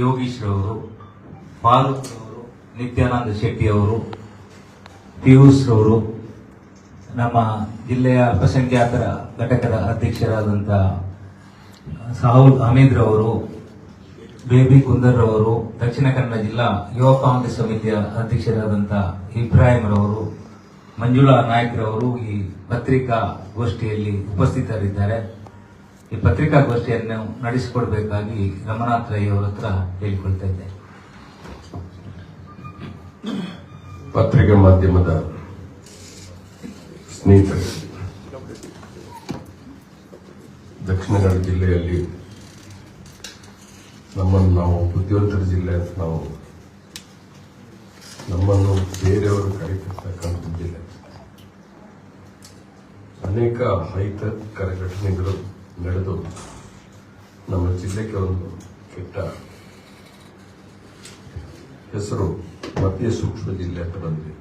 ಯೋಗೀಶ್ ರವರು ಫಾರೂಕ್ ರವರು, ನಿತ್ಯಾನಂದ ಶೆಟ್ಟಿ ಅವರು, ಪಿಯೂಷ್ ರವರು, ನಮ್ಮ ಜಿಲ್ಲೆಯ ಅಲ್ಪಸಂಖ್ಯಾತರ ಘಟಕದ ಅಧ್ಯಕ್ಷರಾದಂಥ ಸಾಹುಲ್ ಹಮೀದ್ ರವರು, ಬೇಬಿ ಕುಂದರ್ ರವರು, ದಕ್ಷಿಣ ಕನ್ನಡ ಜಿಲ್ಲಾ ಯುವ ಕಾಂಗ್ರೆಸ್ ಸಮಿತಿಯ ಅಧ್ಯಕ್ಷರಾದಂಥ ಇಬ್ರಾಹಿಂ ರವರು, ಮಂಜುಳಾ ನಾಯ್ಕ್ ರವರು ಈ ಪತ್ರಿಕಾ ಗೋಷ್ಠಿಯಲ್ಲಿ ಉಪಸ್ಥಿತರಿದ್ದಾರೆ. ಈ ಪತ್ರಿಕಾಗೋಷ್ಠಿಯನ್ನು ನಡೆಸಿಕೊಡ್ಬೇಕಾಗಿ ರಮನಾಥ್ ರೈ ಅವರ ಹತ್ರ ಹೇಳಿಕೊಳ್ತಾ ಇದ್ದೆ. ಪತ್ರಿಕಾ ಮಾಧ್ಯಮದ ಸ್ನೇಹಿತರೆ ದಕ್ಷಿಣ ಕನ್ನಡ ಜಿಲ್ಲೆಯಲ್ಲಿ ನಮ್ಮನ್ನು ನಾವು ಬುದ್ಧಿವಂತರ ಜಿಲ್ಲೆ ಅಂತ ನಾವು ನಮ್ಮನ್ನು ಬೇರೆಯವರು ಕರೀತಿರ್ತಕ್ಕಂಥ ಜಿಲ್ಲೆ. ಅನೇಕ ಅಹಿತಕರ ಘಟನೆಗಳು ನಡೆದು ನಮ್ಮ ಜಿಲ್ಲೆಗೆ ಒಂದು ಕೆಟ್ಟ ಹೆಸರು ಮಧ್ಯ ಸೂಕ್ಷ್ಮ ಜಿಲ್ಲೆ ಅಂತ ಬಂದಿದೆ.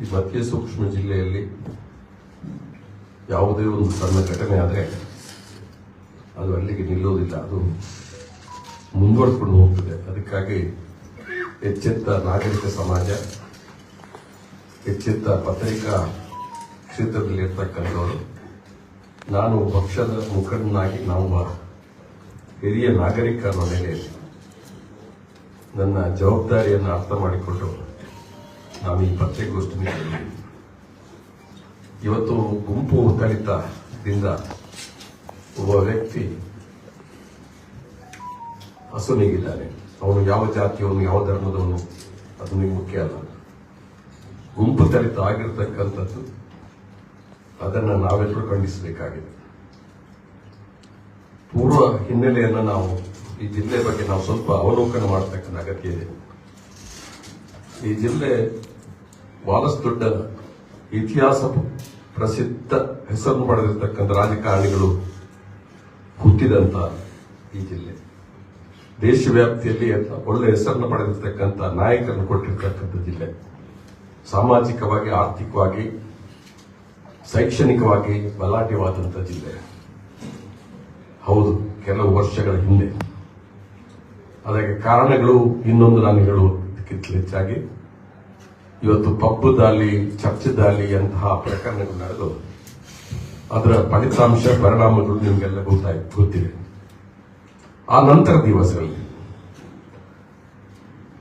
ಈ ಮಧ್ಯ ಸೂಕ್ಷ್ಮ ಜಿಲ್ಲೆಯಲ್ಲಿ ಯಾವುದೇ ಒಂದು ಸಣ್ಣ ಘಟನೆ ಆದರೆ ಅದು ಅಲ್ಲಿಗೆ ನಿಲ್ಲೋದಿಲ್ಲ ಅದು ಮುಂದುವರೆದುಕೊಂಡು ಹೋಗ್ತದೆ. ಅದಕ್ಕಾಗಿ ಎಚ್ಚೆತ್ತ ನಾಗರಿಕ ಸಮಾಜ, ಎಚ್ಚೆತ್ತ ಪತ್ರಿಕಾ ಕ್ಷೇತ್ರದಲ್ಲಿ ಇರ್ತಕ್ಕಂಥವರು ನಾನು ಪಕ್ಷದ ಮುಖಂಡನಾಗಿ ನಾವು ಹಿರಿಯ ನಾಗರಿಕ ಅನ್ನೋ ನೆಲೆಯಲ್ಲಿ ನನ್ನ ಜವಾಬ್ದಾರಿಯನ್ನು ಅರ್ಥ ಮಾಡಿಕೊಂಡು ನಾನು ಈ ಪತ್ರಿಕಾಗೋಷ್ಠಿ. ಇವತ್ತು ಗುಂಪು ಒತ್ತಡಿತದಿಂದ ಒಬ್ಬ ವ್ಯಕ್ತಿ ಹಸುನಿಗಿದ್ದಾನೆ. ಅವನು ಯಾವ ಜಾತಿಯವನು, ಯಾವ ಧರ್ಮದವನು, ಅದು ಮುಖ್ಯ ಅಲ್ಲ. ಗುಂಪು ತಲಿತ ಆಗಿರ್ತಕ್ಕಂಥದ್ದು ಅದನ್ನು ನಾವೆಲ್ಲರೂ ಖಂಡಿಸಬೇಕಾಗಿದೆ ಪೂರ್ವ ಹಿನ್ನೆಲೆಯನ್ನು ನಾವು ಈ ಜಿಲ್ಲೆ ಬಗ್ಗೆ ನಾವು ಸ್ವಲ್ಪ ಅವಲೋಕನ ಮಾಡತಕ್ಕಂಥ ಅಗತ್ಯ ಇದೆ. ಈ ಜಿಲ್ಲೆ ಬಹಳಷ್ಟು ದೊಡ್ಡ ಇತಿಹಾಸ ಪ್ರಸಿದ್ಧ ಹೆಸರನ್ನು ಪಡೆದಿರ್ತಕ್ಕಂಥ ರಾಜಕಾರಣಿಗಳು ಹುಟ್ಟಿದಂತ ಈ ಜಿಲ್ಲೆ. ದೇಶವ್ಯಾಪ್ತಿಯಲ್ಲಿ ಒಳ್ಳೆ ಹೆಸರನ್ನು ಪಡೆದಿರ್ತಕ್ಕಂಥ ನಾಯಕರನ್ನು ಕೊಟ್ಟಿರ್ತಕ್ಕಂಥ ಜಿಲ್ಲೆ. ಸಾಮಾಜಿಕವಾಗಿ, ಆರ್ಥಿಕವಾಗಿ ಶೈಕ್ಷಣಿಕವಾಗಿ ಬಲಾಢ್ಯವಾದಂಥ ಜಿಲ್ಲೆ. ಹೌದು, ಕೆಲವು ವರ್ಷಗಳ ಹಿಂದೆ. ಅದಕ್ಕೆ ಕಾರಣಗಳು ಇನ್ನೊಂದು ನಾನು ಹೇಳುವುದಕ್ಕಿಂತ ಹೆಚ್ಚಾಗಿ, ಇವತ್ತು ಪಬ್ಬು ದಾಲಿ, ಚರ್ಚೆ ದಾಲಿ ಅಂತಹ ಪ್ರಕರಣಗಳು ನಡೆದು, ಅದರ ಫಲಿತಾಂಶ, ಪರಿಣಾಮಗಳು ನಿಮಗೆಲ್ಲ ಗೊತ್ತಾಯ್, ಗೊತ್ತಿದೆ. ಆ ನಂತರ ದಿವಸಗಳಲ್ಲಿ,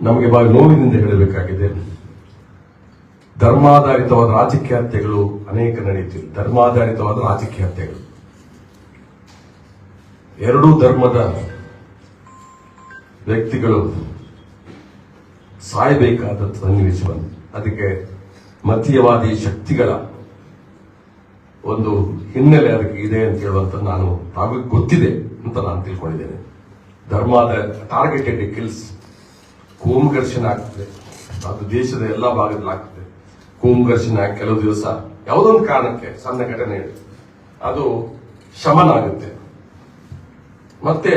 ನಮಗೆ ಬಹಳ ನೋವಿನಿಂದ ಹೇಳಬೇಕಾಗಿದೆ ಧರ್ಮಾಧಾರಿತವಾದ ರಾಜಕೀಯ ಹತ್ಯೆಗಳು ಅನೇಕ ನಡೆಯುತ್ತಿವೆ. ಧರ್ಮಾಧಾರಿತವಾದ ರಾಜಕೀಯ ಹತ್ಯೆಗಳು ಎರಡೂ ಧರ್ಮದ ವ್ಯಕ್ತಿಗಳು ಸಾಯಬೇಕಾದ ಸನ್ನಿವೇಶ ಅದಕ್ಕೆ ಮತೀಯವಾದಿ ಶಕ್ತಿಗಳ ಒಂದು ಹಿನ್ನೆಲೆ ಅದಕ್ಕೆ ಇದೆ ಅಂತ ಹೇಳುವಂತ ನಾನು ತಾವು ಗೊತ್ತಿದೆ ಅಂತ ನಾನು ತಿಳ್ಕೊಂಡಿದ್ದೇನೆ. ಧರ್ಮದ ಟಾರ್ಗೆಟೆಡ್ ಕಿಲ್ಸ್ ಕೋಮು ಘರ್ಷಣೆ ಆಗ್ತದೆ. ಅದು ದೇಶದ ಎಲ್ಲ ಭಾಗದಲ್ಲಿ ಆಗ್ತದೆ. ಆಗಿ ಕೆಲವು ದಿವಸ ಯಾವುದೊಂದು ಕಾರಣಕ್ಕೆ ಸಣ್ಣ ಘಟನೆ ಅದು ಶಮನ ಆಗುತ್ತೆ ಮತ್ತೆ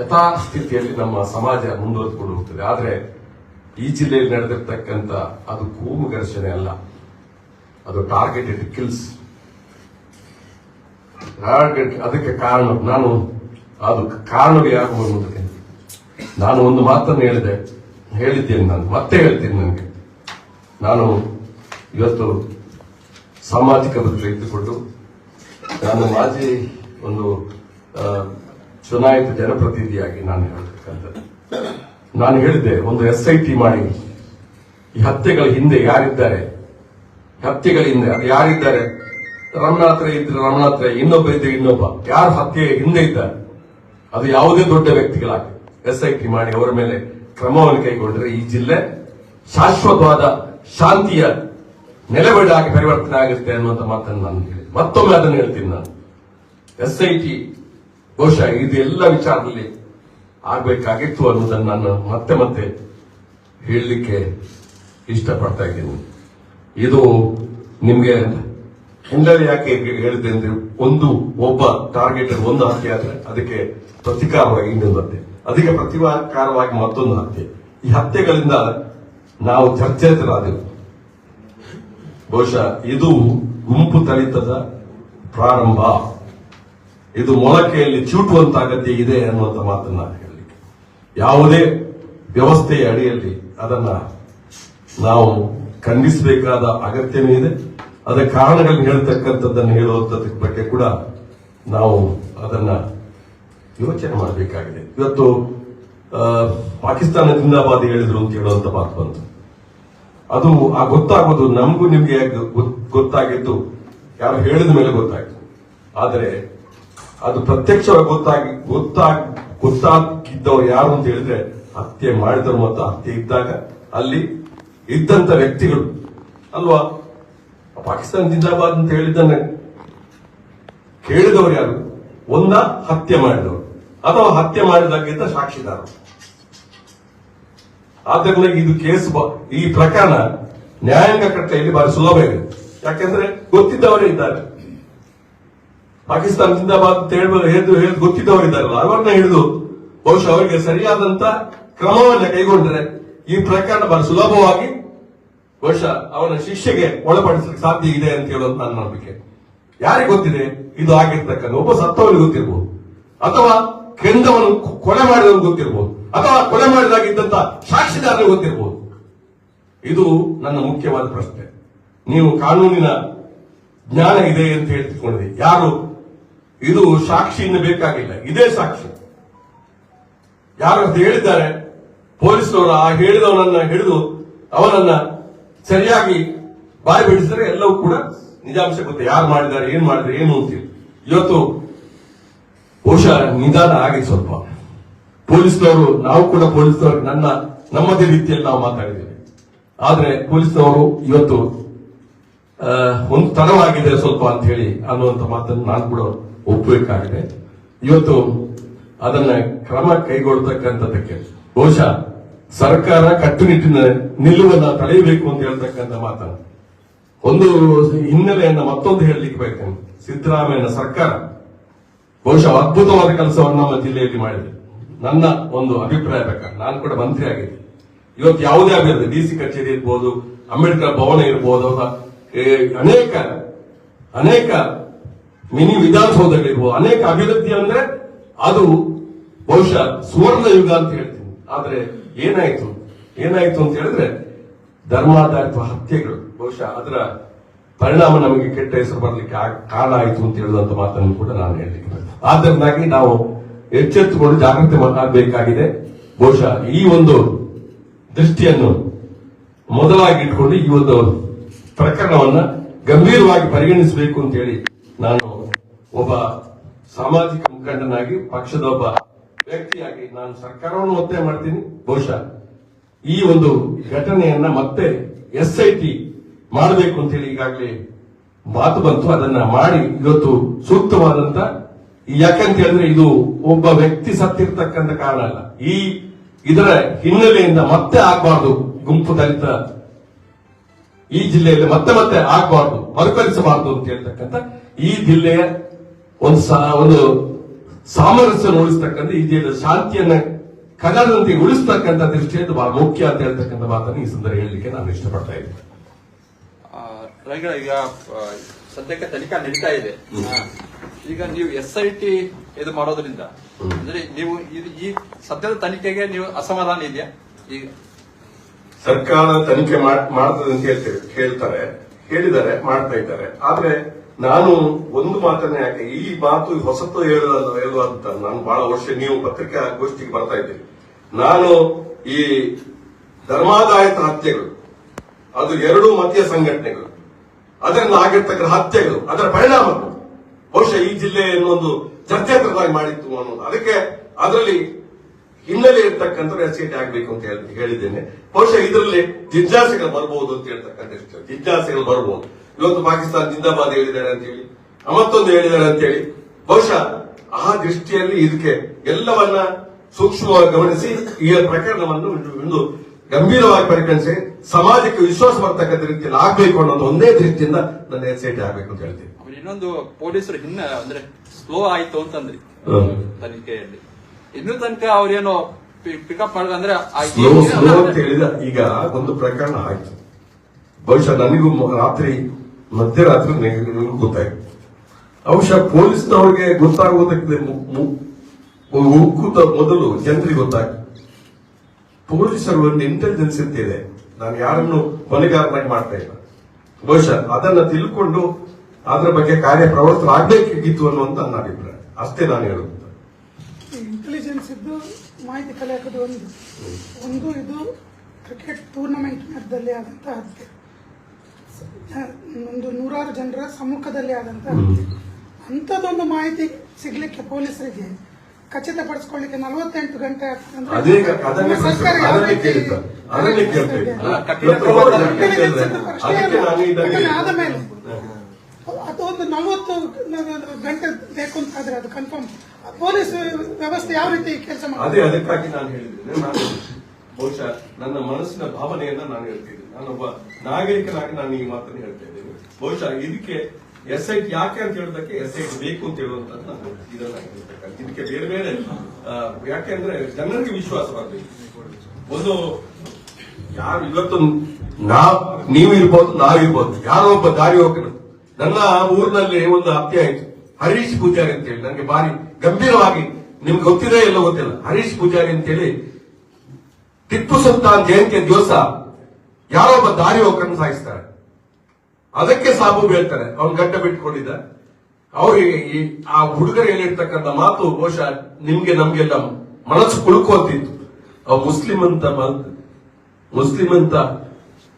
ಯಥಾಸ್ಥಿತಿಯಲ್ಲಿ ನಮ್ಮ ಸಮಾಜ ಮುಂದುವರೆದುಕೊಂಡು ಹೋಗ್ತದೆ. ಆದರೆ ಈ ಜಿಲ್ಲೆಯಲ್ಲಿ ನಡೆದಿರ್ತಕ್ಕಂಥ ಅದು ಕೂಮು ಘರ್ಷಣೆ ಅಲ್ಲ, ಅದು ಟಾರ್ಗೆಟೆಡ್ ಕಿಲ್ಸ್ ಟಾರ್ಗೆಟ್ ಅದಕ್ಕೆ ಕಾರಣ, ನಾನು ಅದು ಕಾರಣವೇ ಯಾರು ನಾನು ಒಂದು ಮಾತನ್ನು ಹೇಳಿದೆ, ಹೇಳಿದ್ದೇನೆ ನಾನು, ಮತ್ತೆ ಹೇಳ್ತೀನಿ ನನಗೆ. ನಾನು ಇವತ್ತು ಸಾಮಾಜಿಕ ಬದುಕು ಇದ್ದುಕೊಂಡು ನಾನು ಮಾಜಿ ಒಂದು ಚುನಾಯಿತ ಜನಪ್ರತಿನಿಧಿಯಾಗಿ ನಾನು ಹೇಳ್ತಕ್ಕಂಥದ್ದು. ನಾನು ಹೇಳಿದ್ದೆ, ಒಂದು ಎಸ್ ಐ ಟಿ ಮಾಡಿ, ಈ ಹತ್ಯೆಗಳ ಹಿಂದೆ ಯಾರಿದ್ದಾರೆ? ಹತ್ಯೆಗಳ ಹಿಂದೆ, ಅದು ಯಾರಿದ್ದಾರೆ? ರಮಣಾತ್ರ ಇದ್ರೆ ರಮಣಾತ್ರ ಇನ್ನೊಬ್ಬ ಇದ್ರೆ ಇನ್ನೊಬ್ಬ. ಯಾರು ಹತ್ಯೆ ಹಿಂದೆ ಇದ್ದಾರೆ? ಅದು ಯಾವುದೇ ದೊಡ್ಡ ವ್ಯಕ್ತಿಗಳಾಗಿ ಎಸ್ ಐ ಟಿ ಮಾಡಿ ಅವರ ಮೇಲೆ ಕ್ರಮವನ್ನು ಕೈಗೊಂಡ್ರೆ ಈ ಜಿಲ್ಲೆ ಶಾಶ್ವತವಾದ ಶಾಂತಿಯ ನೆಲೆಬೀಡಾಗಿ ಪರಿವರ್ತನೆ ಆಗುತ್ತೆ ಅನ್ನುವಂತ ಮಾತನ್ನು ನಾನು ಹೇಳಿದೆ ಮತ್ತೊಮ್ಮೆ ಅದನ್ನು ಹೇಳ್ತೀನಿ ನಾನು. ಎಸ್ ಐ ಟಿ, ಬಹುಶಃ ಇದು ಎಲ್ಲ ವಿಚಾರದಲ್ಲಿ ಆಗಬೇಕಾಗಿತ್ತು ಅನ್ನೋದನ್ನು ನಾನು ಮತ್ತೆ ಮತ್ತೆ ಹೇಳಲಿಕ್ಕೆ ಇಷ್ಟಪಡ್ತಾ ಇದ್ದೀನಿ. ಇದು ನಿಮಗೆ ಹಿನ್ನೆಲೆ ಯಾಕೆ ಹೇಳಿದೆ ಅಂದ್ರೆ ಒಂದು ಒಬ್ಬ ಟಾರ್ಗೆಟ್ ಒಂದು ಹತ್ಯೆ ಆದರೆ ಅದಕ್ಕೆ ಪ್ರತಿಕಾರವಾಗಿ ಇನ್ನೊಂದು ಹತ್ಯೆ. ಅದಕ್ಕೆ ಪ್ರತಿಕಾರವಾಗಿ ಮತ್ತೊಂದು ಹತ್ಯೆ. ಈ ಹತ್ಯೆಗಳಿಂದ ನಾವು ಚರ್ಚೇತರಾದೆವು. ಬಹುಶಃ ಇದು ಗುಂಪು ತಳಿತದ ಪ್ರಾರಂಭ. ಇದು ಮೊಳಕೆಯಲ್ಲಿ ಚೂಟುವಂತ ಅಗತ್ಯ ಇದೆ ಅನ್ನುವಂಥ ಮಾತನ್ನ ಹೇಳಲಿಕ್ಕೆ. ಯಾವುದೇ ವ್ಯವಸ್ಥೆಯ ಅಡಿಯಲ್ಲಿ ಅದನ್ನ ನಾವು ಖಂಡಿಸಬೇಕಾದ ಅಗತ್ಯವೇ ಇದೆ. ಅದರ ಕಾರಣಗಳನ್ನು ಹೇಳ್ತಕ್ಕಂಥದ್ದನ್ನು ಹೇಳುವಂಥದ್ರ ಬಗ್ಗೆ ಕೂಡ ನಾವು ಅದನ್ನ ಯೋಚನೆ ಮಾಡಬೇಕಾಗಿದೆ. ಇವತ್ತು ಪಾಕಿಸ್ತಾನ ಜಿಂದಾಬಾದ್ ಹೇಳಿದ್ರು ಅಂತ ಹೇಳುವಂತ ಮಾತು ಬಂತು. ಅದು ಆ ಗೊತ್ತಾಗೋದು ನಮಗೂ ನಿಮಗೆ ಗೊತ್- ಗೊತ್ತಾಗಿದ್ದು? ಯಾರು ಹೇಳಿದ ಮೇಲೆ ಗೊತ್ತಾಯ್ತು. ಆದರೆ ಅದು ಪ್ರತ್ಯಕ್ಷವಾಗಿ ಗೊತ್ತಾಗಿ, ಗೊತ್ತಾಗ ಗೊತ್ತಾಗಿದ್ದವ್ರು ಯಾರು ಅಂತ ಹೇಳಿದ್ರೆ ಹತ್ಯೆ ಮಾಡಿದವರು ಮತ್ತು ಹತ್ಯೆ ಇದ್ದಾಗ ಅಲ್ಲಿ ಇದ್ದಂತ ವ್ಯಕ್ತಿಗಳು. ಅಲ್ವಾ? ಪಾಕಿಸ್ತಾನ ಜಿಂದಾಬಾದ್ ಅಂತ ಹೇಳಿದ್ದಾನೆ ಕೇಳಿದವರು ಯಾರು? ಒಂದ ಹತ್ಯೆ ಮಾಡಿದವರು. ಅಥವಾ ಹತ್ಯೆ ಮಾಡಿದಾಗಿದ್ದ ಸಾಕ್ಷಿದಾರರು ಆದ್ದರಿಂದ ಇದು ಕೇಸ್ ಈ ಪ್ರಕರಣ ನ್ಯಾಯಾಂಗ ಕಟ್ಟೆಯಲ್ಲಿ ಬಹಳ ಸುಲಭ ಇದೆ. ಯಾಕೆಂದ್ರೆ ಗೊತ್ತಿದ್ದವರೇ ಇದ್ದಾರೆ. ಪಾಕಿಸ್ತಾನ ಜಿಂದಾಬಾದ್ ಅಂತ ಹೇಳುವ- ಹೇಳಿದು ಹೇಳಿದು ಗೊತ್ತಿದ್ದವರು ಇದ್ದಾರಲ್ಲ, ಅವರನ್ನ ಹಿಡಿದು ಬಹುಶಃ ಅವರಿಗೆ ಸರಿಯಾದಂತ ಕ್ರಮವನ್ನ ಕೈಗೊಂಡ್ರೆ ಈ ಪ್ರಕರಣ ಬಹಳ ಸುಲಭವಾಗಿ ಬಹುಶಃ ಅವನ ಶಿಕ್ಷೆಗೆ ಒಳಪಡಿಸಲಿಕ್ಕೆ ಸಾಧ್ಯ ಇದೆ ಅಂತ ಹೇಳೋದು ನನ್ನ ನಂಬಿಕೆ. ಯಾರಿಗೆ ಗೊತ್ತಿದೆ? ಇದು ಆಗಿರ್ತಕ್ಕಂಥ ಒಬ್ಬ ಸತ್ತವನಿಗೆ ಗೊತ್ತಿರಬಹುದು ಅಥವಾ ಕೆಂದವನು ಕೊಲೆ ಮಾಡಿದವನು ಗೊತ್ತಿರಬಹುದು ಅಥವಾ ಕೊಲೆ ಮಾಡಿದಾಗಿದ್ದಂತ ಸಾಕ್ಷಿದಾರನಿಗೆ ಗೊತ್ತಿರಬಹುದು ಇದು ನನ್ನ ಮುಖ್ಯವಾದ ಪ್ರಶ್ನೆ. ನೀವು ಕಾನೂನಿನ ಜ್ಞಾನ ಇದೆ ಅಂತ ಹೇಳ್ತಿಕೊಂಡಿದೆ ಯಾರು? ಇದು ಸಾಕ್ಷಿಯಿಂದ ಬೇಕಾಗಿಲ್ಲ. ಇದೇ ಸಾಕ್ಷಿ. ಯಾರು ಅಂತ ಹೇಳಿದ್ದಾರೆ. ಪೊಲೀಸರು ಆ ಹೇಳಿದವನನ್ನ ಹಿಡಿದು ಅವನನ್ನ ಸರಿಯಾಗಿ ಬಾಯಿ ಬಿಡಿಸಿದ್ರೆ ಎಲ್ಲವೂ ಕೂಡ ನಿಜಾಂಶ ಗೊತ್ತೆ. ಯಾರು ಮಾಡಿದ್ದಾರೆ, ಏನ್ ಮಾಡಿದ್ರೆ ಏನು ಅಂತ ಇವತ್ತು ಬಹುಶಃ ನಿಧಾನ ಆಗಿದೆ ಸ್ವಲ್ಪ. ಪೊಲೀಸ್ನವರು, ನಾವು ಕೂಡ ಪೊಲೀಸ್ನವರು ನನ್ನ ನಮ್ಮದೇ ರೀತಿಯಲ್ಲಿ ನಾವು ಮಾತಾಡಿದ್ದೇವೆ. ಆದ್ರೆ ಪೊಲೀಸ್ನವರು ಇವತ್ತು ಒಂದು ತಡವಾಗಿದೆ ಸ್ವಲ್ಪ ಅಂತ ಹೇಳಿ ಅನ್ನುವಂತ ಮಾತನ್ನು ನಾನು ಕೂಡ ಒಪ್ಪಬೇಕಾಗಿದೆ. ಇವತ್ತು ಅದನ್ನ ಕ್ರಮ ಕೈಗೊಳ್ಳತಕ್ಕಂಥದ್ದಕ್ಕೆ ಬಹುಶಃ ಸರ್ಕಾರ ಕಟ್ಟುನಿಟ್ಟಿನ ನಿಲುವನ್ನ ತಡೆಯಬೇಕು ಅಂತ ಹೇಳ್ತಕ್ಕಂಥ ಮಾತನ್ನು. ಒಂದು ಹಿನ್ನೆಲೆಯನ್ನ ಮತ್ತೊಂದು ಹೇಳಲಿಕ್ಕೆ ಬೇಕು ಸಿದ್ದರಾಮಯ್ಯನ ಸರ್ಕಾರ. ಬಹುಶಃ ಅದ್ಭುತವಾದ ಕೆಲಸವನ್ನು ನಮ್ಮ ಜಿಲ್ಲೆಯಲ್ಲಿ ಮಾಡಿದೆ. ನನ್ನ ಒಂದು ಅಭಿಪ್ರಾಯ ಪ್ರಕಾರ, ನಾನು ಕೂಡ ಮಂತ್ರಿ ಆಗಿದ್ದೆ. ಇವತ್ತು ಯಾವುದೇ ಅಭಿವೃದ್ಧಿ ಡಿ ಸಿ ಕಚೇರಿ ಇರ್ಬೋದು, ಅಂಬೇಡ್ಕರ್ ಭವನ ಇರ್ಬೋದು ಅನೇಕ ಅನೇಕ ಮಿನಿ ವಿಧಾನಸೌಧಗಳಿರ್ಬೋದು, ಅನೇಕ ಅಭಿವೃದ್ಧಿ ಅಂದ್ರೆ ಅದು ಬಹುಶಃ ಸುವರ್ಣ ಯುಗ ಅಂತ ಹೇಳ್ತೀನಿ. ಆದ್ರೆ ಏನಾಯ್ತು? ಏನಾಯ್ತು ಅಂತ ಹೇಳಿದ್ರೆ ಧರ್ಮಾಧಾರಿತ ಹತ್ಯೆಗಳು. ಬಹುಶಃ ಅದರ ಪರಿಣಾಮ ನಮಗೆ ಕೆಟ್ಟ ಹೆಸರು ಬರಲಿಕ್ಕೆ ಕಾರಣ ಆಯಿತು ಅಂತ ಹೇಳುವಂತ ಮಾತನ್ನು ಕೂಡ ನಾನು ಹೇಳಲಿಕ್ಕೆ. ಆದ್ದರಿಂದಾಗಿ ನಾವು ಎಚ್ಚೆತ್ತುಕೊಂಡು ಜಾಗೃತಿ ಮಾಡಬೇಕಾಗಿದೆ ಬಹುಶಃ ಈ ಒಂದು ದೃಷ್ಟಿಯನ್ನು ಮೊದಲಾಗಿ ಇಟ್ಕೊಂಡು ಈ ಒಂದು ಪ್ರಕರಣವನ್ನ ಗಂಭೀರವಾಗಿ ಪರಿಗಣಿಸಬೇಕು ಅಂತ ಹೇಳಿ ನಾನು ಒಬ್ಬ ಸಾಮಾಜಿಕ ಮುಖಂಡನಾಗಿ, ಪಕ್ಷದ ಒಬ್ಬ ವ್ಯಕ್ತಿಯಾಗಿ ನಾನು ಸರ್ಕಾರವನ್ನು ಒತ್ತಾಯ ಮಾಡ್ತೀನಿ ಬಹುಶಃ ಈ ಒಂದು ಘಟನೆಯನ್ನ ಮತ್ತೆ ಎಸ್ ಐ ಟಿ ಮಾಡಬೇಕು ಅಂತ ಹೇಳಿ ಈಗಾಗಲೇ ಮಾತು ಬಂತು. ಅದನ್ನ ಮಾಡಿ ಇವತ್ತು ಸೂಕ್ತವಾದಂತ, ಯಾಕಂತ ಹೇಳಿದ್ರೆ ಇದು ಒಬ್ಬ ವ್ಯಕ್ತಿ ಸತ್ತಿರ್ತಕ್ಕಂಥ ಕಾರಣ ಅಲ್ಲ. ಈ ಇದರ ಹಿನ್ನೆಲೆಯಿಂದ ಮತ್ತೆ ಆಗಬಾರ್ದು ಗುಂಪು ದಲಿತ ಈ ಜಿಲ್ಲೆಯಲ್ಲಿ ಮತ್ತೆ ಮತ್ತೆ ಆಗಬಾರ್ದು, ಮರುಕಳಿಸಬಾರದು ಅಂತ ಹೇಳ್ತಕ್ಕಂಥ ಈ ಜಿಲ್ಲೆಯ ಒಂದು ಒಂದು ಸಾಮರಸ್ಯ ಉಳಿಸ್ತಕ್ಕಂಥ, ಈ ಜಿಲ್ಲೆಯ ಶಾಂತಿಯನ್ನ ಕದಾದಂತೆ ಉಳಿಸ್ತಕ್ಕಂಥ ದೃಷ್ಟಿಯಿಂದ ಬಹಳ ಮುಖ್ಯ ಅಂತ ಹೇಳ್ತಕ್ಕಂಥ ಮಾತನ್ನು ಈ ಸಂದರ್ಭ ಹೇಳಲಿಕ್ಕೆ ನಾನು ಇಷ್ಟಪಡ್ತಾ ಇದ್ದೀನಿ. ಆ, ಈಗ ಸದ್ಯಕ್ಕೆ ತನಿಖಾ ನಡೀತಾ ಇದೆ. ಈಗ ನೀವು ಎಸ್ ಐ ಟಿ ಇದು ಮಾಡೋದ್ರಿಂದ ಅಂದ್ರೆ ನೀವು ಈ ಸದ್ಯದ ತನಿಖೆಗೆ ನೀವು ಅಸಮಾಧಾನ ಇದೆಯಾ? ಈಗ ಸರ್ಕಾರ ತನಿಖೆ ಮಾಡ್- ಮಾಡ್ತದೆ ಅಂತ ಹೇಳ್ತೇವೆ ಹೇಳ್ತಾರೆ ಹೇಳಿದ್ದಾರೆ ಮಾಡ್ತಾ ಇದ್ದಾರೆ. ಆದ್ರೆ ನಾನು ಒಂದು ಮಾತನ್ನ ಯಾಕೆ ಈ ಮಾತು ಹೊಸತು ಹೇಳುವ ಅಂತ ನಾನು ಬಹಳ ವರ್ಷ ನೀವು ಪತ್ರಿಕಾ ಗೋಷ್ಠಿಗೆ ಬರ್ತಾ ಇದ್ದೀರಿ. ನಾನು ಈ ಧರ್ಮಾದಾಯತ ಹತ್ಯೆಗಳು ಅದು ಎರಡು ಮತೀಯ ಸಂಘಟನೆಗಳು ಅದರಿಂದ ಆಗಿರ್ತಕ್ಕಂಥ ಹತ್ಯೆಗಳು, ಅದರ ಪರಿಣಾಮಗಳು. ಬಹುಶಃ ಈ ಜಿಲ್ಲೆಯನ್ನು ಒಂದು ಚರ್ಚೆತರವಾಗಿ ಮಾಡಿತ್ತು ಅನ್ನೋದು. ಅದಕ್ಕೆ ಅದರಲ್ಲಿ ಹಿನ್ನೆಲೆ ಇರ್ತಕ್ಕಂಥ ಎಸ್ ಟಿ ಆಗಬೇಕು ಅಂತ ಹೇಳಿ ಹೇಳಿದ್ದೇನೆ. ಬಹುಶಃ ಇದರಲ್ಲಿ ಜಿಜ್ಞಾಸೆಗಳು ಬರಬಹುದು ಅಂತ ಹೇಳ್ತಕ್ಕಂಥ. ಜಿಜ್ಞಾಸೆಗಳು ಬರಬಹುದು ಇವತ್ತು ಪಾಕಿಸ್ತಾನ ಜಿಂದಾಬಾದ್ ಹೇಳಿದ್ದಾರೆ ಅಂತ ಹೇಳಿ ಮತ್ತೊಂದು ಹೇಳಿದ್ದಾರೆ ಅಂತ ಹೇಳಿ, ಬಹುಶಃ ಆ ದೃಷ್ಟಿಯಲ್ಲಿ ಇದಕ್ಕೆ ಎಲ್ಲವನ್ನ ಸೂಕ್ಷ್ಮವಾಗಿ ಗಮನಿಸಿ, ಈ ಪ್ರಕರಣವನ್ನು ಗಂಭೀರವಾಗಿ ಪರಿಗಣಿಸಿ ಸಮಾಜಕ್ಕೆ ವಿಶ್ವಾಸ ಬರ್ತಕ್ಕಂಥ ರೀತಿಯಲ್ಲಿ ಆಗ್ಬೇಕು ಅನ್ನೋದು ಒಂದೇ ದೃಷ್ಟಿಯಿಂದ ನನ್ನ ಎಸ್ ಐ ಟಿ ಆಗ್ಬೇಕು ಅಂತ ಹೇಳ್ತೀನಿ. ಇನ್ನೊಂದು ಪೊಲೀಸರು ಹಿನ್ನ ಅಂದ್ರೆ ಸ್ಲೋ ಆಯ್ತು ಅಂತಂದ್ರಿ. ತನಿಖೆಯಲ್ಲಿ. ಇನ್ನೂ ತನಕ ಅವ್ರೇನು ಪಿಕಪ್ ಮಾಡಿದ್ರೆ ಅಂದ್ರೆ ಅಂತ ಹೇಳಿದ ಈಗ ಒಂದು ಪ್ರಕರಣ ಆಯ್ತು. ಬಹುಶಃ ನನಗೂ ರಾತ್ರಿ ಮಧ್ಯರಾತ್ರಿ ನನಗೂ ಗೊತ್ತಾಯ್ತು. ಬಹುಶಃ ಪೊಲೀಸ್ನವ್ರಿಗೆ ಗೊತ್ತಾಗುವುದಕ್ಕೆ ಮು- ಮು- ಉಕ್ಕುತ ಮೊದಲು ಜನರಿಗೆ ಗೊತ್ತಾಗ್ತದೆ ಪೊಲೀಸರು ಒಂದು ಇಂಟೆಲಿಜೆನ್ಸ್ ಇದೆ ನಾನು ಯಾರನ್ನು ಕೊನೆಗಾರನಾಗಿ ಮಾಡ್ತಾ ಇಲ್ಲ. ಬಹುಶಃ ಅದನ್ನ ತಿಳ್ಕೊಂಡು ಅದರ ಬಗ್ಗೆ ಕಾರ್ಯಪ್ರವೃತ್ತರಾಗಬೇಕಿತ್ತು ಅನ್ನುವಂತ ನನ್ನ ಅಭಿಪ್ರಾಯ. ಅಷ್ಟೇ ನಾನು ಹೇಳುದು ಇಂಟೆಲಿಜೆನ್ಸ್ ಇದ್ದು ಮಾಹಿತಿ ಕಲೆ ಹಾಕೋದು ಒಂದು. ಒಂದು ಇದು ಕ್ರಿಕೆಟ್ ಟೂರ್ನಮೆಂಟ್ ಮಧ್ಯದಲ್ಲಿ ಆದಂತ ಹತ್ಯೆ ಒಂದು ನೂರಾರು ಜನರ ಸಮ್ಮುಖದಲ್ಲಿ ಆದಂತ ಹತ್ಯೆ ಅಂಥದ್ದೊಂದು ಮಾಹಿತಿ ಸಿಗ್ಲಿಕ್ಕೆ ಪೊಲೀಸರಿಗೆ ಖಚಿತಪಡಿಸ್ಕೊಳ್ಳಿಕ್ಕೆ ನಲವತ್ತೆಂಟು ಗಂಟೆ ಅದೇ ಅದನ್ನೇ ಸರ್ಕಾರ ಯಾವ ಅದನ್ನೇ ರೀತಿ ಕೇಳ್ತಾ. ಅದನ್ನೇ ಕೇಳ್ತಾ ಅಲ್ಲ, ಕಠಿಣ ಕ್ರಮ ಅದಕ್ಕೆ ಕೇಳಿದ್ರೆ, ಅದಕ್ಕೆ ನಾನು ಇದನ್ನು ಘಟನೆ ಆದ ಮೇಲೆ. ಅದು ಒಂದು ನಲವತ್ತು ಗಂಟೆ ಬೇಕು ಅಂತ ಆದ್ರೆ ಅದು ಕನ್ಫರ್ಮ್ ಪೊಲೀಸ್ ವ್ಯವಸ್ಥೆ ಯಾವ ರೀತಿ ಕೆಲಸ ಅದೇ ಮಾಡ್ತಾರೆ ಅದಕ್ಕಾಗಿ ನಾನು ಹೇಳಿದ್ದೇನೆ. ನಾನು ಬಹುಶಃ ನನ್ನ ಮನಸ್ಸಿನ ಭಾವನೆಯನ್ನ ನಾನು ಹೇಳ್ತಿದ್ದೀನಿ. ನಾನೊಬ್ಬ ನಾಗರಿಕನಾಗಿ ನಾನು ಈ ಮಾತನ್ನು ಹೇಳ್ತಾ ಇದ್ದೇನೆ. ಬಹುಶಃ ಇದಕ್ಕೆ ಎಸ್ ಐಟ್ ಯಾಕೆ ಅಂತ ಹೇಳೋದಕ್ಕೆ ಎಸ್ ಐಟ್ ಬೇಕು ಅಂತ ಹೇಳ್ಬೇಕಾಗ್ತದೆ. ಇದಕ್ಕೆ ಬೇರೆ ಬೇರೆ ಯಾಕೆ ಅಂದ್ರೆ ಜನರಿಗೆ ವಿಶ್ವಾಸ ಬರಬೇಕು ಒಂದು, ಯಾರು ಇವತ್ತು ನಾವ್, ನೀವು ಇರ್ಬೋದು ನಾವಿರ್ಬೋದು ಯಾರೋ ಒಬ್ಬ ದಾರಿ ಹೋಗ್ತಾರೆ ನನ್ನ ಊರಿನಲ್ಲಿ ಒಂದು ಹತ್ಯೆ ಆಯ್ತು ಹರೀಶ್ ಪೂಜಾರಿ ಅಂತ ಹೇಳಿ ನನಗೆ ಬಾರಿ ಗಂಭೀರವಾಗಿ ನಿಮ್ಗೆ ಗೊತ್ತಿದೆ ಎಲ್ಲ ಗೊತ್ತಿಲ್ಲ. ಹರೀಶ್ ಪೂಜಾರಿ ಅಂತ ಹೇಳಿ ಟಿಪ್ಪು ಸುಲ್ತಾನ್ ಜಯಂತಿಯ ದಿವಸ ಯಾರೋ ಒಬ್ಬ ದಾರಿ ಹೋಗನ್ನು ಸಾಯಿಸ್ತಾರೆ. ಅದಕ್ಕೆ ಸಾಬು ಹೇಳ್ತಾರೆ ಅವ್ನು ಗಟ್ಟ ಬಿಟ್ಕೊಂಡಿದ್ದ. ಅವ್ರಿಗೆ ಈ ಆ ಹುಡುಗರು ಹೇಳಿರ್ತಕ್ಕಂಥ ಮಾತು ಬಹುಶಃ ನಿಮ್ಗೆ ನಮ್ಗೆಲ್ಲ ಮನಸ್ಸು ಕುಳ್ಕೋತಿತ್ತು ಅವ್ ಮುಸ್ಲಿಂ ಅಂತ ಮಲ್ತ ಮುಸ್ಲಿಂ ಅಂತ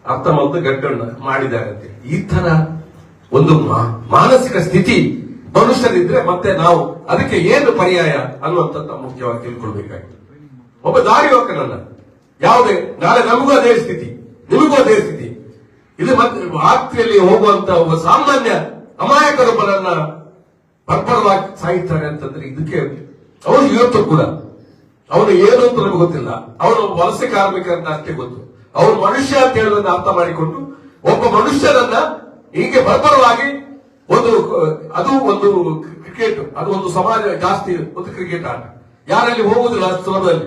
ಅರ್ಥ ಮಲ್ತ ಗಡ್ಡಣ್ಣ ಮಾಡಿದ್ದಾರೆ ಅಂತ ಈ ತರ ಒಂದು ಮಾನಸಿಕ ಸ್ಥಿತಿ ಮನುಷ್ಯರಿದ್ರೆ ಮತ್ತೆ ನಾವು ಅದಕ್ಕೆ ಏನು ಪರ್ಯಾಯ ಅನ್ನುವಂಥದ್ದು ಮುಖ್ಯವಾಗಿ ತಿಳ್ಕೊಳ್ಬೇಕಾಗಿತ್ತು. ಒಬ್ಬ ದಾರಿ ಹೋಗ್ತಾನಲ್ಲ ಯಾವುದೇ ನಾಳೆ ನಮಗೂ ಅದೇ ಸ್ಥಿತಿ, ನಿಮಗೂ ಅದೇ ಸ್ಥಿತಿ. ಇದು ಮತ್ತೆ ರಾತ್ರಿಯಲ್ಲಿ ಹೋಗುವಂತ ಒಬ್ಬ ಸಾಮಾನ್ಯ ಅಮಾಯಕರೊಬ್ಬರನ್ನ ಬರ್ಬರವಾಗಿ ಸಾಯ್ತಾರೆ ಅಂತಂದ್ರೆ ಇದಕ್ಕೆ ಅವನು ಇವತ್ತು ಕೂಡ, ಅವನು ಏನು ಅಂತ ನಮಗೆ ಗೊತ್ತಿಲ್ಲ. ಅವನು ವಲಸೆ ಕಾರ್ಮಿಕ ಅಂತ ಅಷ್ಟೇ ಗೊತ್ತು. ಅವನು ಮನುಷ್ಯ ಅಂತ ಹೇಳೋದನ್ನ ಅರ್ಥ ಮಾಡಿಕೊಂಡು ಒಬ್ಬ ಮನುಷ್ಯನನ್ನ ಹೀಗೆ ಬರ್ಬರವಾಗಿ ಒಂದು, ಅದು ಒಂದು ಕ್ರಿಕೆಟ್, ಅದು ಒಂದು ಸಮಾಜ ಜಾಸ್ತಿ, ಒಂದು ಕ್ರಿಕೆಟ್ ಆಟ. ಯಾರಲ್ಲಿ ಹೋಗುದಿಲ್ಲ ಸ್ಥಳದಲ್ಲಿ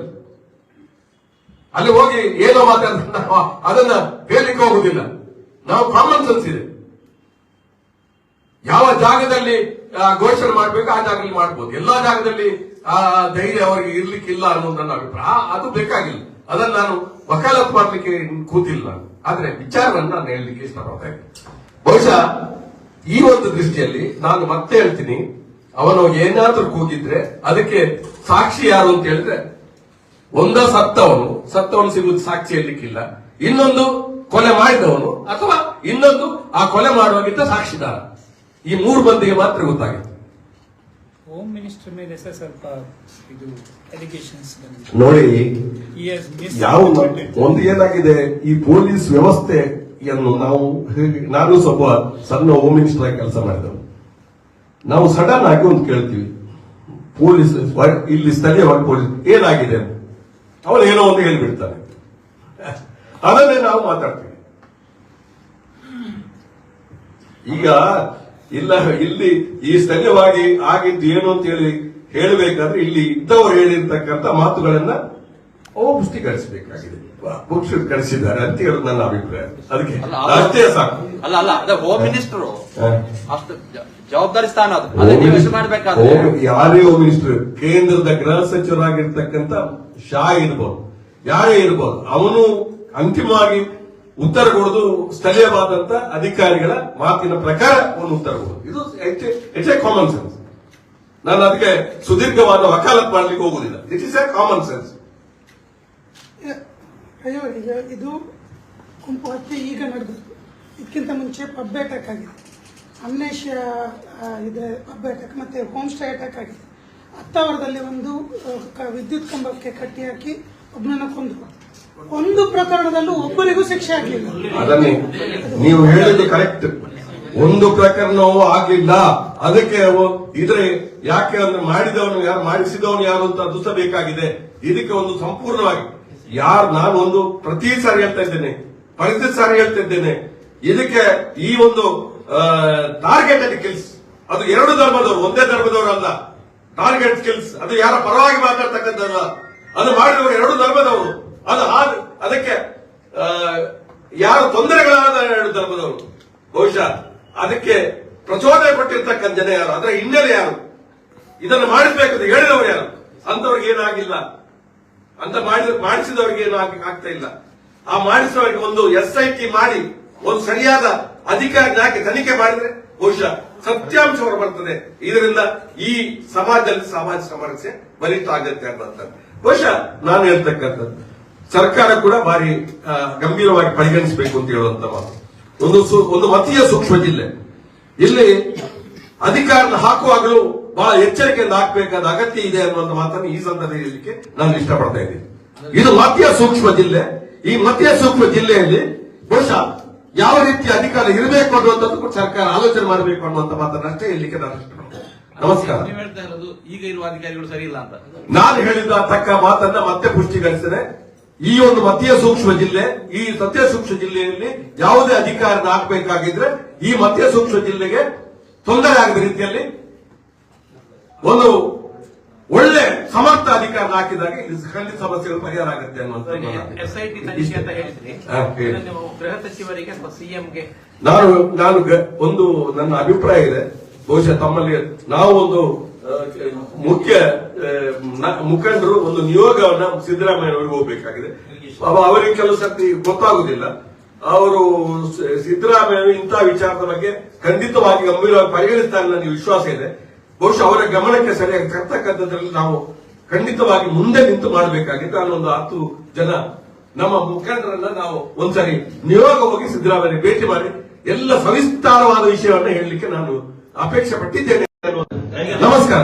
ಅಲ್ಲಿ ಹೋಗಿ ಏನೋ ಮಾತಾಡ್ತಾರೆ ಅದನ್ನ ಹೇಳಲಿಕ್ಕೆ ಹೋಗುದಿಲ್ಲ. ನಾವು ಕಾಮನ್ ಸೆನ್ಸ್ ಇದೆ. ಯಾವ ಜಾಗದಲ್ಲಿ ಘೋಷಣೆ ಮಾಡ್ಬೇಕು, ಆ ಜಾಗದಲ್ಲಿ ಮಾಡ್ಬೋದು. ಎಲ್ಲಾ ಜಾಗದಲ್ಲಿ, ಆ, ಧೈರ್ಯ ಅವರಿಗೆ ಇರ್ಲಿಕ್ಕಿಲ್ಲ ಅನ್ನೋದು ನನ್ನ ಅಭಿಪ್ರಾಯ. ಅದು ಬೇಕಾಗಿಲ್ಲ. ಅದನ್ನ ನಾನು ವಕಾಲತ್ ಮಾಡ್ಲಿಕ್ಕೆ ಕೂತಿಲ್ಲ. ಆದ್ರೆ ವಿಚಾರವನ್ನ ನಾನು ಹೇಳಲಿಕ್ಕೆ ಇಷ್ಟಪಡ್ತೇನೆ. ಬಹುಶಃ ಈ ಒಂದು ದೃಷ್ಟಿಯಲ್ಲಿ ನಾನು ಮತ್ತೆ ಹೇಳ್ತೀನಿ, ಅವನು ಏನಾದ್ರೂ ಕೂಗಿದ್ರೆ ಅದಕ್ಕೆ ಸಾಕ್ಷಿ ಯಾರು ಅಂತ ಹೇಳಿದ್ರೆ, ಒಂದ ಸತ್ತವನು. ಸತ್ತವನು ಸಿಗುವುದು ಸಾಕ್ಷಿ ಹೇಳಲಿಕ್ಕಿಲ್ಲ. ಇನ್ನೊಂದು ಕೊಲೆ ಮಾಡಿದವನು ಅಥವಾ ಇನ್ನೊಂದು ಆ ಕೊಲೆ ಮಾಡುವಾಗಿದ್ದ ಸಾಕ್ಷಿದಾರ ಈ ಮೂರು ಮಂದಿಗೆ ಮಾತ್ರ ಗೊತ್ತಾಗಿತ್ತು. ಹೋಮ್ ಮಿನಿಸ್ಟರ್ ಮೇಲೆ ಸ್ವಲ್ಪ ಇದು ನೋಡಿ ಯಾವ ಒಂದು ಏನಾಗಿದೆ ಈ ಪೊಲೀಸ್ ವ್ಯವಸ್ಥೆಯನ್ನು ನಾವು ನಾನು ಸ್ವಲ್ಪ ಸಣ್ಣ ಹೋಮ್ ಮಿನಿಸ್ಟರ್ ಆಗಿ ಕೆಲಸ ಮಾಡಿದವು ನಾವು ಸಡನ್ ಆಗಿ ಒಂದು ಕೇಳ್ತೀವಿ ಪೊಲೀಸ್ ಇಲ್ಲಿ ಸ್ಥಳೀಯವಾಗಿ ಪೊಲೀಸ್ ಏನಾಗಿದೆ ಅವನು ಏನೋ ಒಂದು ಹೇಳ್ಬಿಡ್ತಾನೆ. ಅದನ್ನೇ ನಾವು ಮಾತಾಡ್ತೀವಿ. ಈಗ ಇಲ್ಲ ಇಲ್ಲಿ ಈ ಸ್ಥಳೀಯವಾಗಿ ಆಗಿದ್ದು ಏನು ಅಂತ ಹೇಳಿ ಹೇಳಬೇಕಾದ್ರೆ ಇಲ್ಲಿ ಇದ್ದವರು ಹೇಳಿರ್ತಕ್ಕಂಥ ಮಾತುಗಳನ್ನ ಅವು ಪುಷ್ಟೀಕರಿಸಬೇಕಾಗಿದೆ. ಪುಷ್ಟೀಕರಿಸಿದ್ದಾರೆ ಅಂತ ಹೇಳೋದು ನನ್ನ ಅಭಿಪ್ರಾಯ. ಅದಕ್ಕೆ ಅಷ್ಟೇ ಸಾಕು ಅಲ್ಲ ಅಲ್ಲ ಅದೇ ಹೋಮ್ ಮಿನಿಸ್ಟರ್. ಅಷ್ಟು ಜವಾಬ್ದಾರಿ ಸ್ಥಾನ ಅದು. ಹೋಮ್- ಯಾರೇ ಹೋಮ್ ಮಿನಿಸ್ಟರ್ ಕೇಂದ್ರದ ಗೃಹ ಸಚಿವರಾಗಿರ್ತಕ್ಕಂಥ ಶಾ ಇರ್ಬೋದು. ಯಾರೇ ಇರ್ಬೋದು ಅವನು ಅಂತಿಮವಾಗಿ ಉತ್ತರ ಕೊಡೋದು ಸ್ಥಳೀಯವಾದಂತ ಅಧಿಕಾರಿಗಳ ಮಾತಿನ ಪ್ರಕಾರ ಒಂದು ಉತ್ತರ ಕೊಡೋದು ಇದು ಇಟ್ಸ್ ಎ ಕಾಮನ್ ಸೆನ್ಸ್ ನಾನು ಅದಕ್ಕೆ ಸುದೀರ್ಘವಾದ ವಕಾಲತ್ ಮಾಡ್ಲಿಕ್ಕೆ ಹೋಗುದಿಲ್ಲ it is a common sense ಅಯ್ಯೋ ಇದು ಗುಂಪು ಈಗ ನಡೆದಿತ್ತು. ಇದಕ್ಕಿಂತ ಮುಂಚೆ ಪಬ್ ಅಟ್ಯಾಕ್ ಆಗಿದೆ ಅಮ್ನೇಷ್ಯ ಇದೆ ಪಬ್ ಅಟ್ಯಾಕ್ ಮತ್ತೆ ಹೋಮ್ ಸ್ಟೇ ಅಟ್ಯಾಕ್ ಆಗಿದೆ ಹತ್ತಾವರದಲ್ಲಿ ಒಂದು ವಿದ್ಯುತ್ ಕಂಬಕ್ಕೆ ಕಟ್ಟಿ ಹಾಕಿ ಒಬ್ಬನನ್ನ ಕೊಂದು ಒಂದು ಪ್ರಕರಣದಲ್ಲೂ ಒಬ್ಬರಿಗೂ ಶಿಕ್ಷೆ ಆಗಲಿಲ್ಲ. ಅದನ್ನೇ ನೀವು ಹೇಳಿದ್ದು ಕರೆಕ್ಟ್ ಒಂದು ಪ್ರಕರಣವೂ ಆಗಿಲ್ಲ ಅದಕ್ಕೆ ಇದ್ರೆ ಯಾಕೆ ಅಂದ್ರೆ ಮಾಡಿದವನು ಯಾರು, ಮಾಡಿಸಿದವನು ಯಾರು ಅಂತ ಅದು ಬೇಕಾಗಿದೆ. ಇದಕ್ಕೆ ಒಂದು ಸಂಪೂರ್ಣವಾಗಿ ಯಾರು ನಾನು ಒಂದು ಪ್ರತಿ ಸಾರಿ ಹೇಳ್ತಾ ಇದ್ದೇನೆ ಪ್ರತಿ ಸಾರಿ ಹೇಳ್ತಾ ಇದ್ದೇನೆ. ಇದಕ್ಕೆ ಈ ಒಂದು ಟಾರ್ಗೆಟ್ ಕಿಲ್ಸ್ ಅದು ಎರಡು ಧರ್ಮದವರು, ಒಂದೇ ಧರ್ಮದವರು ಅಲ್ಲ. ಟಾರ್ಗೆಟ್ ಸ್ಕಿಲ್ಸ್ ಅದು ಯಾರ ಪರವಾಗಿ ಮಾತಾಡ್ತಕ್ಕಂಥದ್ದಲ್ಲ. ಅದು ಮಾಡಿದವರು ಎರಡು ಧರ್ಮದವರು. ಅದು ಅದಕ್ಕೆ ಯಾರು ತೊಂದರೆಗಳಾದ ಎರಡು ಧರ್ಮದವರು, ಬಹುಶಃ ಅದಕ್ಕೆ ಪ್ರಚೋದನೆ ಕೊಟ್ಟಿರ್ತಕ್ಕಂಥ ಜನ ಯಾರು? ಅದರ ಹಿನ್ನೆಲೆ ಯಾರು? ಇದನ್ನು ಮಾಡಿಸ್ಬೇಕು ಅಂತ ಹೇಳಿದವರು ಯಾರು? ಅಂತವ್ರಿಗೆ ಏನಾಗಿಲ್ಲ. ಅಂತ ಮಾಡಿಸಿದವರಿಗೆ ಏನು ಆಗ್ತಾ ಇಲ್ಲ. ಆ ಮಾಡಿಸಿದವರಿಗೆ ಒಂದು ಎಸ್ ಐ ಟಿ ಮಾಡಿ, ಒಂದು ಸರಿಯಾದ ಅಧಿಕಾರಿ ಹಾಕಿ ತನಿಖೆ ಮಾಡಿದ್ರೆ, ಬಹುಶಃ ಸತ್ಯಾಂಶ ಹೊರ ಬರ್ತದೆ. ಇದರಿಂದ ಈ ಸಮಾಜದಲ್ಲಿ ಸಾಮಾಜಿಕ ಸಮರಸ್ಯೆ ಬಲಿಷ್ಠ ಆಗತ್ತೆ ಅನ್ನೋಂಥದ್ದು ಬಹುಶಃ ನಾನು ಹೇಳ್ತಕ್ಕಂಥದ್ದು. ಸರ್ಕಾರ ಕೂಡ ಭಾರಿ ಗಂಭೀರವಾಗಿ ಪರಿಗಣಿಸಬೇಕು ಅಂತ ಹೇಳುವಂತ ಮಾತು. ಒಂದು ಒಂದು ಮತೀಯ ಸೂಕ್ಷ್ಮ ಜಿಲ್ಲೆ. ಇಲ್ಲಿ ಅಧಿಕಾರ ಹಾಕುವಾಗಲೂ ಬಹಳ ಎಚ್ಚರಿಕೆಯಿಂದ ಹಾಕಬೇಕಾದ ಅಗತ್ಯ ಇದೆ ಅನ್ನುವಂತ ಮಾತನ್ನು ಈ ಸಂದರ್ಭದಲ್ಲಿ ನಾನು ಇಷ್ಟಪಡ್ತಾ ಇದ್ದೀನಿ. ಇದು ಮತೀಯ ಸೂಕ್ಷ್ಮ ಜಿಲ್ಲೆ. ಈ ಮತೀಯ ಸೂಕ್ಷ್ಮ ಜಿಲ್ಲೆಯಲ್ಲಿ ಬಹುಶಃ ಯಾವ ರೀತಿಯ ಅಧಿಕಾರ ಇರಬೇಕು ಅನ್ನುವಂಥದ್ದು ಕೂಡ ಸರ್ಕಾರ ಆಲೋಚನೆ ಮಾಡಬೇಕು ಅನ್ನುವಂಥ ಮಾತನ್ನಷ್ಟೇ ಅಷ್ಟೇ ಹೇಳಲಿಕ್ಕೆ ನಾನು ಇಷ್ಟಪಡ್ತೇನೆ. ನಮಸ್ಕಾರ. ನೀವು ಹೇಳ್ತಾ ಇರೋದು ಈಗ ಇರುವ ಅಧಿಕಾರಿಗಳು ಸರಿ ಇಲ್ಲ ಅಂತ. ನಾನು ಹೇಳಿದ ತಕ್ಕ ಮಾತನ್ನ ಮತ್ತೆ ಪುಷ್ಟೀಕರಿಸಿದೆ. ಈ ಒಂದು ಮತೀಯ ಸೂಕ್ಷ್ಮ ಜಿಲ್ಲೆ ಈ ಸತ್ಯ ಸೂಕ್ಷ್ಮ ಜಿಲ್ಲೆಯಲ್ಲಿ ಯಾವುದೇ ಅಧಿಕಾರನ ಹಾಕಬೇಕಾಗಿದ್ರೆ ಈ ಮತೀಯ ಸೂಕ್ಷ್ಮ ಜಿಲ್ಲೆಗೆ ತೊಂದರೆ ಆಗದ ರೀತಿಯಲ್ಲಿ ಒಂದು ಒಳ್ಳೆ ಸಮರ್ಥ ಅಧಿಕಾರ ಹಾಕಿದಾಗ ಖಂಡಿತ ಸಮಸ್ಯೆಗಳು ಪರಿಹಾರ ಆಗುತ್ತೆ ಅನ್ನುವಂತ ಎಸ್ ಐ ಟಿ ತನಿಖೆ ಅಂತ ಹೇಳಿದ್ರಿ. ಗೃಹ ಸಚಿವರಿಗೆ ಸಿಎಂಗೆ ನಾನು ನಾನು ಒಂದು ನನ್ನ ಅಭಿಪ್ರಾಯ ಇದೆ. ಬಹುಶಃ ತಮ್ಮಲ್ಲಿ ನಾವು ಒಂದು ಮುಖ್ಯ ಮುಖಂಡರು ಒಂದು ನಿಯೋಗವನ್ನ ಸಿದ್ದರಾಮಯ್ಯ ಅವರಿಗೆ ಹೋಗ್ಬೇಕಾಗಿದೆ. ಅವ- ಅವರಿಗೆ ಕೆಲವು ಸರ್ತಿ ಗೊತ್ತಾಗುದಿಲ್ಲ. ಅವರು ಸಿದ್ದರಾಮಯ್ಯ ಇಂತಹ ವಿಚಾರದ ಬಗ್ಗೆ ಖಂಡಿತವಾಗಿ ಗಂಭೀರವಾಗಿ ಪರಿಗಣಿಸ್ತಾರೆ ನನಗೆ ವಿಶ್ವಾಸ ಇದೆ. ಬಹುಶಃ ಅವರ ಗಮನಕ್ಕೆ ಸರಿಯಾಗಿ ತರ್ತಕ್ಕಂಥದ್ರಲ್ಲಿ ನಾವು ಖಂಡಿತವಾಗಿ ಮುಂದೆ ನಿಂತು ಮಾಡಬೇಕಾಗಿತ್ತು. ಅಲ್ಲೊಂದು ಹತ್ತು ಜನ ನಮ್ಮ ಮುಖಂಡರನ್ನ ನಾವು ಒಂದ್ಸರಿ ನಿಯೋಗ ಹೋಗಿ ಸಿದ್ದರಾಮಯ್ಯ ಭೇಟಿ ಮಾಡಿ ಎಲ್ಲ ಸವಿಸ್ತಾರವಾದ ವಿಷಯವನ್ನು ಹೇಳಲಿಕ್ಕೆ ನಾನು ಅಪೇಕ್ಷೆ ಪಟ್ಟಿದ್ದೇನೆ. ನಮಸ್ಕಾರ